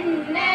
No.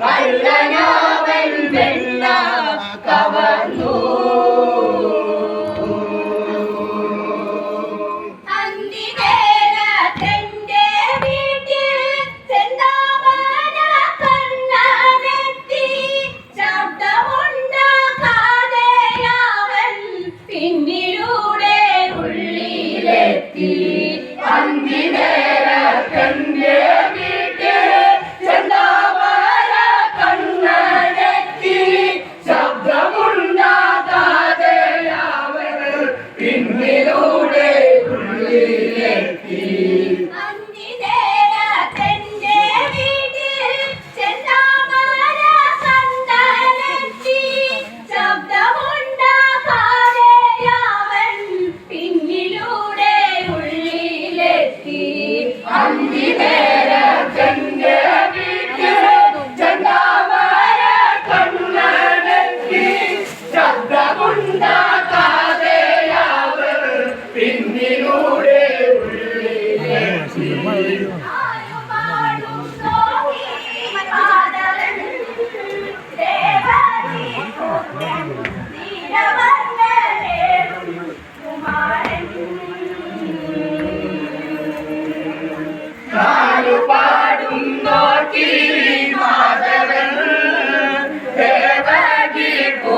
கல்லனா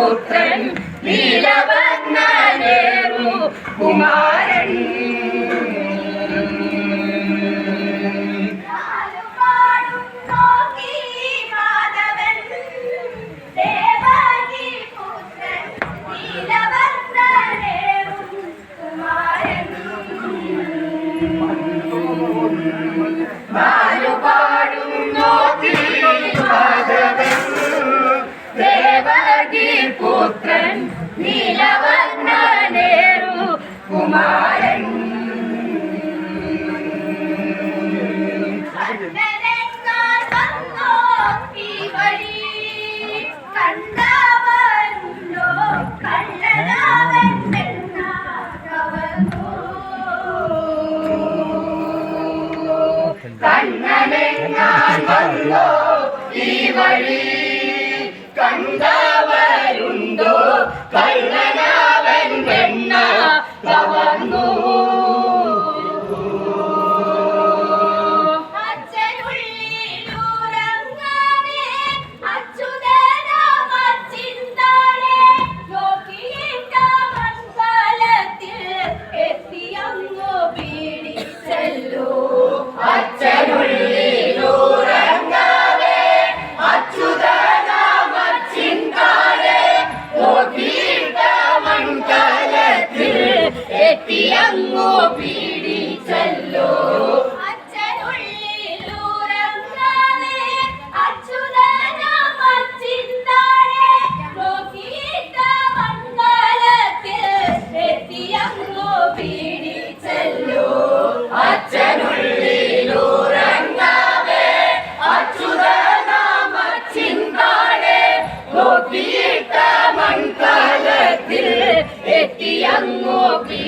പുത്രൻ నీలవర్ణ నేరు కుమార్ കെട്ടി അങ്ങോ പീഡിച്ചല്ലോ Tiang Ngopi